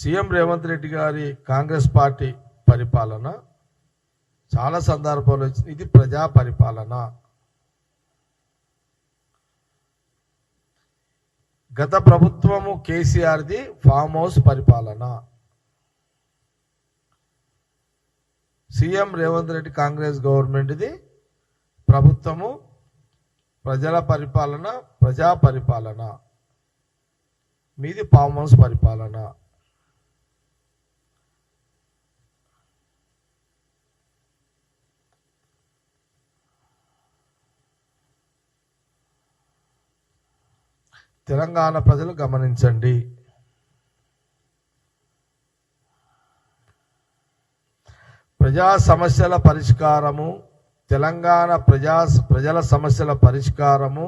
CM Revanth Reddy గారి Congress party పరిపాలన చాలా సందర్భాలు వచ్చింది ఇది ప్రజా పరిపాలన. గత ప్రభుత్వము కేసీఆర్ది ఫామ్ హౌస్ పరిపాలన. సీఎం రేవంత్ రెడ్డి కాంగ్రెస్ గవర్నమెంట్ది ప్రభుత్వము ప్రజల పరిపాలన ప్రజా పరిపాలన. మీది ఫామ్ హౌస్ పరిపాలన. తెలంగాణ ప్రజలు గమనించండి. ప్రజా సమస్యల పరిష్కారము తెలంగాణ ప్రజా ప్రజల సమస్యల పరిష్కారము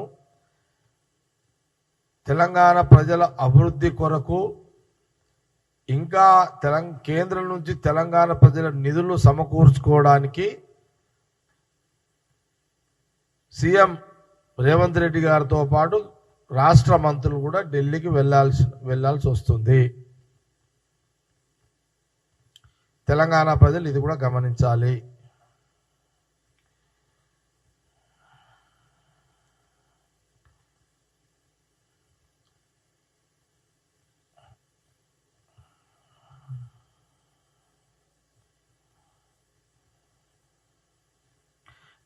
తెలంగాణ ప్రజల అభివృద్ధి కొరకు ఇంకా తెలం కేంద్రం నుంచి తెలంగాణ ప్రజల నిధులు సమకూర్చుకోవడానికి సీఎం రేవంత్ రెడ్డి గారితో పాటు రాష్ట్ర మంత్రులు కూడా ఢిల్లీకి వెళ్ళాల్సి వెళ్ళాల్సి వస్తుంది. తెలంగాణ ప్రజలు ఇది కూడా గమనించాలి.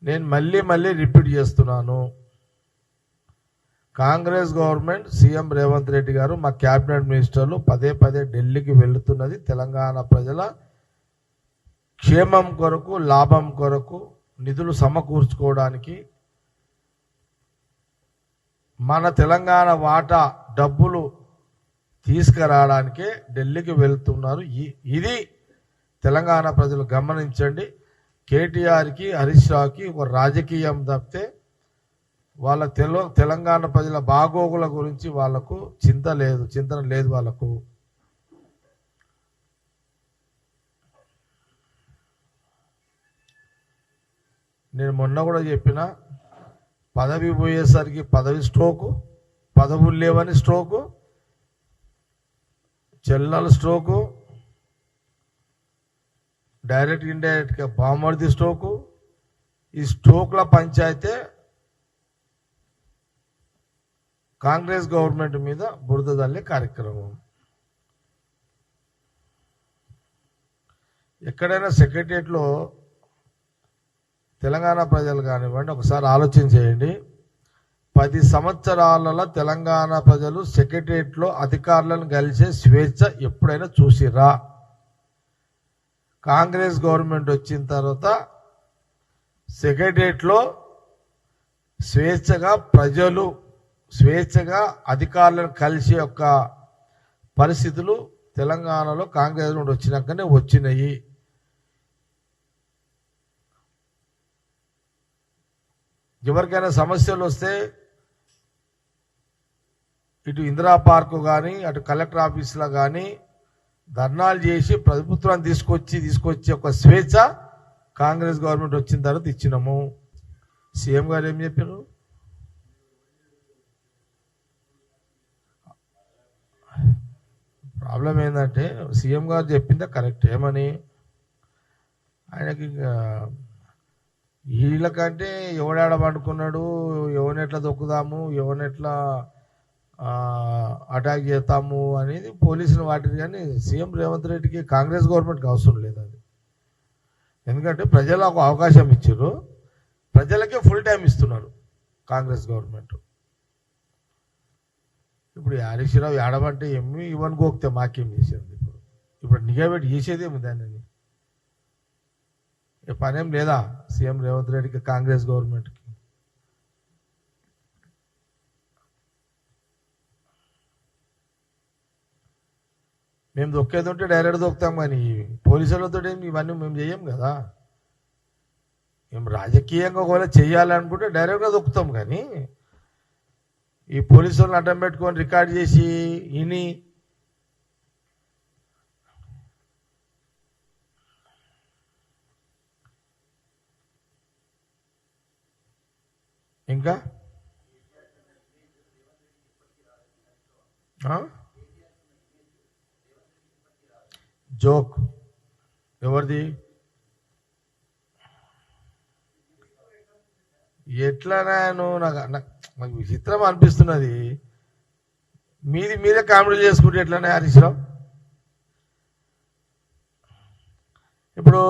నేను మళ్ళీ మళ్ళీ రిపీట్ చేస్తున్నాను. కాంగ్రెస్ గవర్నమెంట్ సీఎం రేవంత్ రెడ్డి గారు మా క్యాబినెట్ మినిస్టర్లు పదే పదే ఢిల్లీకి వెళుతున్నది తెలంగాణ ప్రజల క్షేమం కొరకు లాభం కొరకు నిధులు సమకూర్చుకోవడానికి మన తెలంగాణ వాటా డబ్బులు తీసుకురావడానికే ఢిల్లీకి వెళ్తున్నారు. ఇది తెలంగాణ ప్రజలు గమనించండి. కేటీఆర్కి హరీష్ రావుకి ఒక రాజకీయం తప్పితే వాళ్ళ తెల తెలంగాణ ప్రజల బాగోగుల గురించి వాళ్ళకు చింత లేదు చింతన లేదు వాళ్ళకు. నేను మొన్న కూడా చెప్పిన పదవి పోయేసరికి పదవి స్ట్రోకు పదవులు లేవని స్ట్రోకు చెల్లల స్ట్రోకు డైరెక్ట్ ఇండైరెక్ట్గా బామర్ది స్ట్రోకు ఈ స్ట్రోక్ల పంచాయతే కాంగ్రెస్ గవర్నమెంట్ మీద బురద తల్లే కార్యక్రమం. ఎక్కడైనా సెక్రటరియట్లో తెలంగాణ ప్రజలు కానివ్వండి ఒకసారి ఆలోచన చేయండి పది సంవత్సరాలలో తెలంగాణ ప్రజలు సెక్రటరియట్లో అధికారులను కలిసే స్వేచ్ఛ ఎప్పుడైనా చూసిరా కాంగ్రెస్ గవర్నమెంట్ వచ్చిన తర్వాత సెక్రటరియట్లో స్వేచ్ఛగా ప్రజలు స్వేచ్ఛగా అధికారులను కలిసే యొక్క పరిస్థితులు తెలంగాణలో కాంగ్రెస్ నుండి వచ్చినాకనే వచ్చినాయి. ఎవరికైనా సమస్యలు వస్తే ఇటు ఇందిరా పార్కు కానీ అటు కలెక్టర్ ఆఫీసులో కానీ ధర్నాలు చేసి ప్రభుత్వాన్ని తీసుకొచ్చి తీసుకొచ్చి ఒక స్వేచ్ఛ కాంగ్రెస్ గవర్నమెంట్ వచ్చిన తర్వాత ఇచ్చినాము. సీఎం గారు ఏం చెప్పారు? ప్రాబ్లం ఏంటంటే సీఎం గారు చెప్పిందే కరెక్ట్ ఏమని? ఆయనకి ఇంకా వీళ్ళకంటే ఎవడాడ పండుకున్నాడు ఎవరినెట్లా దొక్కుదాము ఎవరినెట్లా అటాక్ చేస్తాము అనేది పోలీసులు వాటిని కానీ సీఎం రేవంత్ రెడ్డికి కాంగ్రెస్ గవర్నమెంట్కి అవసరం లేదు అది. ఎందుకంటే ప్రజలు ఒక అవకాశం ఇచ్చారు ప్రజలకే ఫుల్ టైం ఇస్తున్నారు కాంగ్రెస్ గవర్నమెంట్. ఇప్పుడు హరీశ్రావు ఏడమంటే ఏమి ఇవన్నీ గోక్తే మాకేం చేసేది? ఇప్పుడు ఇప్పుడు నిఘాబెట్టి చేసేదేమి దానిని? పనేం లేదా? సీఎం రేవంత్ రెడ్డికి కాంగ్రెస్ గవర్నమెంట్కి. మేము దొక్కేది ఉంటే డైరెక్ట్ దొక్కుతాం కానీ పోలీసులతో ఇవన్నీ మేము చేయం కదా? మేము రాజకీయంగా ఒకవేళ చేయాలనుకుంటే డైరెక్ట్గా దొక్కుతాం కానీ ఈ పోలీసులను అడ్డం పెట్టుకొని రికార్డ్ చేసి ఇని. ఇంకా? ఆ? జోక్. ఎవరిది? ఎట్లా నేను నాకు మాకు విచిత్రం అనిపిస్తున్నది. మీది మీరే కామెడీ చేసుకుంటే ఎట్లానే హరీష్రావు? ఇప్పుడు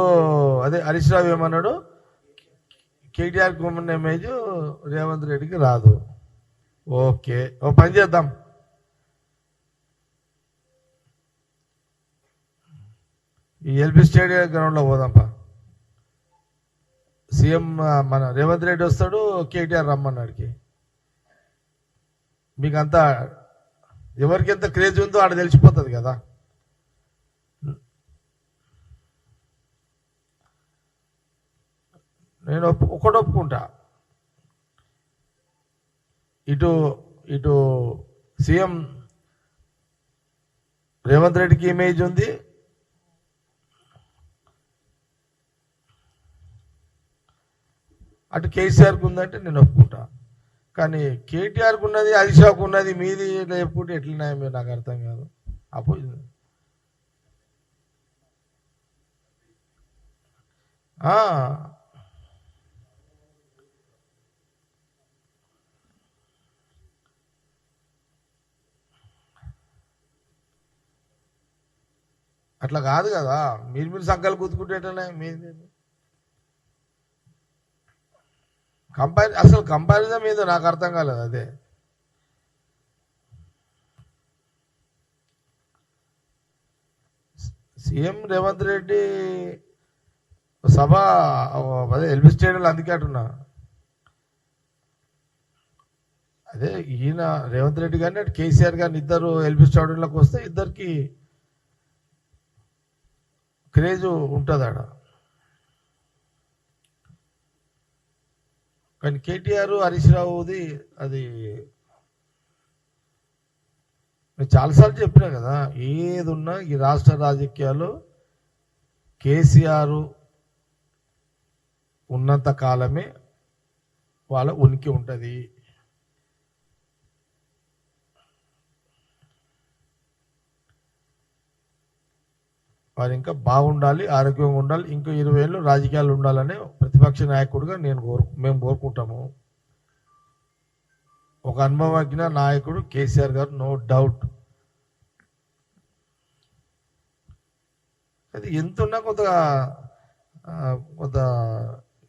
అదే హరీష్ రావు ఏమన్నాడు? కేటీఆర్ కుమన్ ఇమేజ్ రేవంత్ రెడ్డికి రాదు. ఓకే. ఓ పని చేద్దాం. ఈ ఎల్బీ స్టేడియం గ్రౌండ్లో పోదాంపా. సీఎం మన రేవంత్ రెడ్డి వస్తాడు కేటీఆర్ రమ్మన్నాడికి మీకు అంతా ఎవరికి ఎంత క్రేజ్ ఉందో ఆడ తెలిసిపోతుంది కదా. నేను ఒప్పు ఒకటి ఒప్పుకుంటా. ఇటు ఇటు సీఎం రేవంత్ రెడ్డికి ఇమేజ్ ఉంది. అటు కేసీఆర్కి ఉందంటే నేను ఒప్పుకుంటా. కానీ కేటీఆర్కి ఉన్నది హరీషాకు ఉన్నది మీది ఇట్లా చెప్పుకుంటే ఎట్లున్నాయో మీరు నాకు అర్థం కాదు. అపో అట్లా కాదు కదా. మీరు మీరు సంకలు కుతుకుంటేటనే మీది కంపారి అసలు కంపారిజం మీద నాకు అర్థం కాలేదు అదే. సీఎం రేవంత్ రెడ్డి సభ అదే ఎల్బీ స్టేడియంలో అందుకే అంటున్నా. అదే ఈయన రేవంత్ రెడ్డి గారిని అటు కేసీఆర్ గారిని ఇద్దరు ఎల్బీ స్టేడియంలోకి వస్తే ఇద్దరికి క్రేజ్ ఉంటుంది ఆడ. కానీ కేటీఆర్ హరీష్ రావుది అది నేను చాలాసార్లు చెప్పినా కదా ఏది ఉన్నా ఈ రాష్ట్ర రాజకీయాలు కేసీఆర్ ఉన్నంత కాలమే వాళ్ళ ఉనికి ఉంటుంది. వారు ఇంకా బాగుండాలి ఆరోగ్యంగా ఉండాలి ఇంకా ఇరవై ఏళ్ళు రాజకీయాలు ఉండాలని ప్రతిపక్ష నాయకుడిగా నేను కోరు మేము కోరుకుంటాము. ఒక అనుభవజ్ఞ నాయకుడు కేసీఆర్ గారు నో డౌట్. అది ఎంతున్నా కొంత కొంత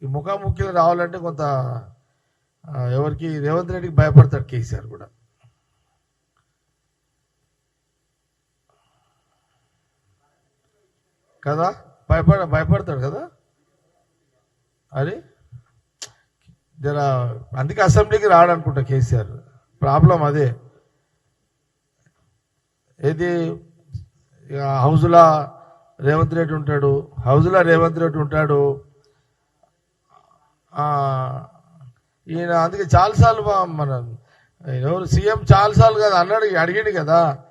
ఈ ముఖాముఖిలో రావాలంటే కొంత ఎవరికి రేవంత్ రెడ్డికి భయపడతాడు కేసీఆర్ కూడా. కదా? భయపడ భయపడతాడు కదా? అది జర అందుకే అసెంబ్లీకి రాడనుకుంటా కేసీఆర్. ప్రాబ్లం అదే. ఏది? ఇక రేవంత్ రెడ్డి ఉంటాడు. హౌజులా రేవంత్ రెడ్డి ఉంటాడు. ఈయన అందుకే చాలాసార్లు మన ఎవరు సీఎం చాలాసార్లు కదా అన్నాడు అడిగాడు కదా.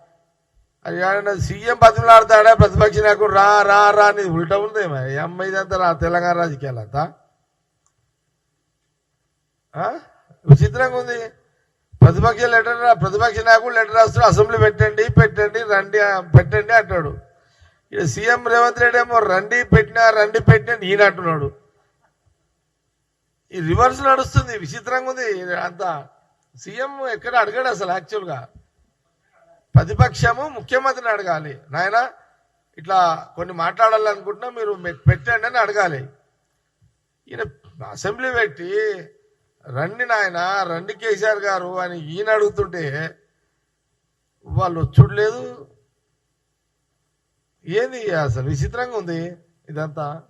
అయ్యా ఆయన సీఎం బతిమలాడతాడా ప్రతిపక్ష నాయకుడు రా రా రా అనేది ఉల్టా ఉంది మరి. ఈ ఇదంతా రా తెలంగాణ రాజకీయాలంతా విచిత్రంగా ఉంది. ప్రతిపక్ష లెటర్ రా- ప్రతిపక్ష నాయకుడు లెటర్ రాస్తాడు అసెంబ్లీ పెట్టండి పెట్టండి రండి పెట్టండి అంటాడు. ఇక సీఎం రేవంత్ రెడ్డి ఏమో రండి పెట్టినా రండి పెట్టినా ఈయన అంటున్నాడు. ఈ రివర్స్ నడుస్తుంది. విచిత్రంగా ఉంది అంతా. సీఎం ఎక్కడ అడగాడు అసలు యాక్చువల్గా ప్రతిపక్షము ముఖ్యమంత్రిని అడగాలి. నాయన ఇట్లా కొన్ని మాట్లాడాలనుకుంటున్నా మీరు పెట్టండి అని అడగాలి. ఈయన అసెంబ్లీ పెట్టి రండి నాయన రండి కేసీఆర్ గారు అని ఈయన అడుగుతుంటే వాళ్ళు వచ్చుడు లేదు. ఏంది అసలు విచిత్రంగా ఉంది ఇదంతా?